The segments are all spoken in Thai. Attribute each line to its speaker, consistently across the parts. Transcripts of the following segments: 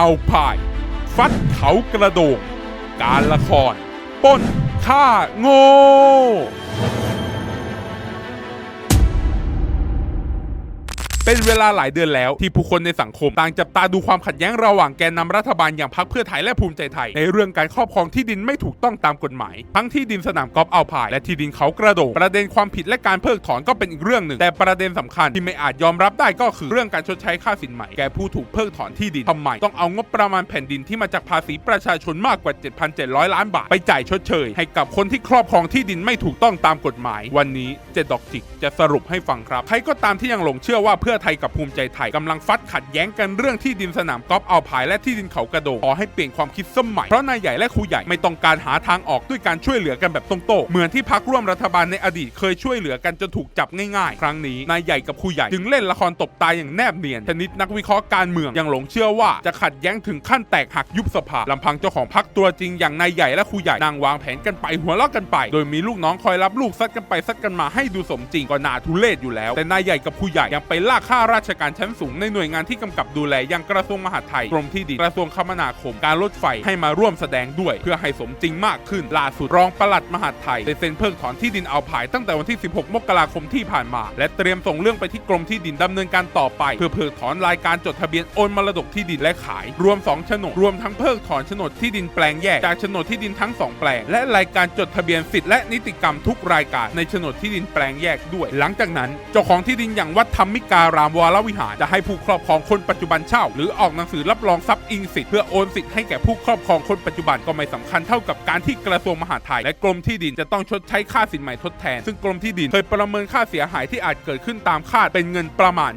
Speaker 1: เอาพาย ฟัดเขากระโดง การละคร ป้นฆ่าโง่ เป็นเวลาหลายเดือนแล้วที่ผู้คนในสังคมต่างจับตาดูความขัดแย้งระหว่างแกนนำรัฐบาลอย่างพรรคเพื่อไทยและภูมิใจไทย ในเรื่องการครอบครองที่ดินไม่ถูกต้องตามกฎหมาย ทั้งที่ดินสนามกอล์ฟเอาพายและที่ดินเขากระโดดประเด็นความผิดและการเพิกถอนก็เป็นอีกเรื่องหนึ่ง แต่ประเด็นสำคัญที่ไม่อาจยอมรับได้ก็คือเรื่องการชดใช้ค่าสินใหม่แก่ผู้ถูกเพิกถอนที่ดินทำไมต้องเอางบประมาณแผ่นดินที่มาจากภาษีประชาชนมากกว่า 7,700 ล้านบาท ไปจ่ายชดเชย ให้กับคนที่ครอบครองที่ดินไม่ถูกต้องตามกฎหมาย วันนี้เจดดอกจิกจะสรุปให้ฟังครับ ใครก็ตามที่ยังหลงเชื่อว่าเพื่อไทยกับภูมิใจไทยกำลังฟัดขัดแย้งกันเรื่องที่ดินสนามกอล์ฟเอาพายและที่ดินเขากระโดงขอให้เปลี่ยนความคิดสมัยเพราะนายใหญ่และครูใหญ่ไม่ต้องการหาทางออกด้วยการช่วยเหลือกันแบบตรงๆเหมือนที่พักร่วมรัฐบาลในอดีตเคยช่วยเหลือกันจนถูกจับง่ายๆ ครั้งนี้นายใหญ่กับครูใหญ่จึงเล่นละครตบตายอย่างแนบเนียนชนิดนักวิเคราะห์การเมืองยังหลงเชื่อว่าจะขัดแย้งถึงขั้นแตกหักยุบสภาลำพังเจ้าของพักตัวจริงอย่างนายใหญ่และครูใหญ่นางวางแผนกันไปหัวเราะกันไป โดยมีลูกน้องคอยรับลูกซัดกันไปซัดกันมาให้ดูสมจริงก็น่าทุเรศอยู่แล้ว แต่นายใหญ่กับครูใหญ่ยังไปลากข้าราชการชั้นสูงในหน่วยงานที่กำกับดูแลอย่างกระทรวงมหาดไทยกรมที่ดินกระทรวงคมนาคมการรถไฟให้มาร่วมแสดงด้วย เพื่อให้สมจริงมากขึ้นล่าสุดรองปลัดมหาดไทยได้เซ็นเพิกถอนที่ดินเอาผายตั้งแต่วันที่ 16 มกราคมที่ผ่านมา และเตรียมส่งเรื่องไปที่กรมที่ดินดำเนินการต่อไป เพื่อเพิกถอนรายการจดทะเบียนโอนมรดกที่ดินและขาย รวม2โฉนดรวมทั้งเพิกถอนโฉนดที่ดินแปลงแยกจากโฉนดที่ดินทั้งสองแปลง และรายการจดทะเบียนสิทธิและนิติกรรมทุกรายการในโฉนดที่ดินแปลงแยกด้วย หลังจากนั้นเจ้าของที่ดินอย่างวัดธรรมิการามวรวิหารจะให้ผู้ครอบครองคนปัจจุบันเช่า หรือออกหนังสือรับรองทรัพย์อิงสิทธิ์เพื่อโอนสิทธิ์ให้แก่ผู้ครอบครองคนปัจจุบันก็ไม่สำคัญเท่ากับการที่กระทรวงมหาดไทยและกรมที่ดินจะต้องชดใช้ค่าสินใหม่ทดแทน ซึ่งกรมที่ดินเคยประเมินค่าเสียหายที่อาจเกิดขึ้นตามคาดเป็นเงินประมาณ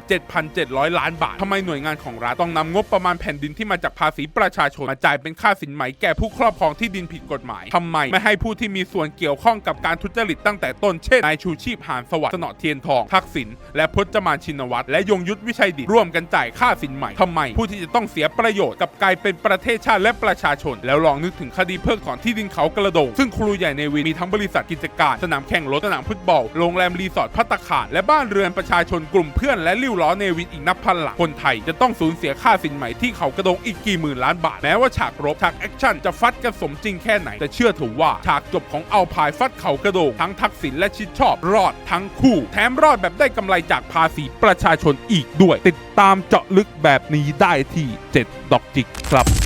Speaker 1: 7,700 ล้านบาททำไมหน่วยงานของรัฐต้องนำงบประมาณแผ่นดินที่มาจากภาษีประชาชนมาจ่ายเป็นค่าสินไหมแก่ผู้ครอบครองที่ดินผิดกฎหมายทำไมไม่ให้ผู้ที่มีส่วนเกี่ยวข้องกับการทุจริตตั้งแต่ต้นเช่นนายชูชีพหานสวัสดิ์สนอเทียนทองทักษิณและพจมานชินวัตรและยงยุทธวิชัยดิตร่วมกันจ่ายค่าสินใหม่ทำไม ผู้ที่จะต้องเสียประโยชน์กับกลายเป็นประเทศชาติและประชาชน แล้วลองนึกถึงคดีเพิกถอนที่ดินเขากระโดง ซึ่งครูใหญ่ในวินมีทั้งบริษัทกิจการ สนามแข่งรถสนามฟุตบอลโรงแรมรีสอร์ทพัตตาคารและบ้านเรือนประชาชนกลุ่มเพื่อนและริ้วล้อเนวินอีกนับพันหลังคนไทยจะต้องสูญเสียค่าสินใหม่ที่เขากระโดงอีกกี่หมื่นล้านบาทแม้ว่าฉากรบฉากแอคชั่นจะฟัดกันสมจริงแค่ไหนแต่เชื่อถือว่าฉากจบของเอาพายฟัดเขากระโดงทั้งทักษิณและชิดชอบ รอดทั้งคู่ แถมรอดแบบได้กำไรจากภาษีประชาชนอีกด้วย ติดตามเจาะลึกแบบนี้ได้ที่ 7 ดอกจิกครับ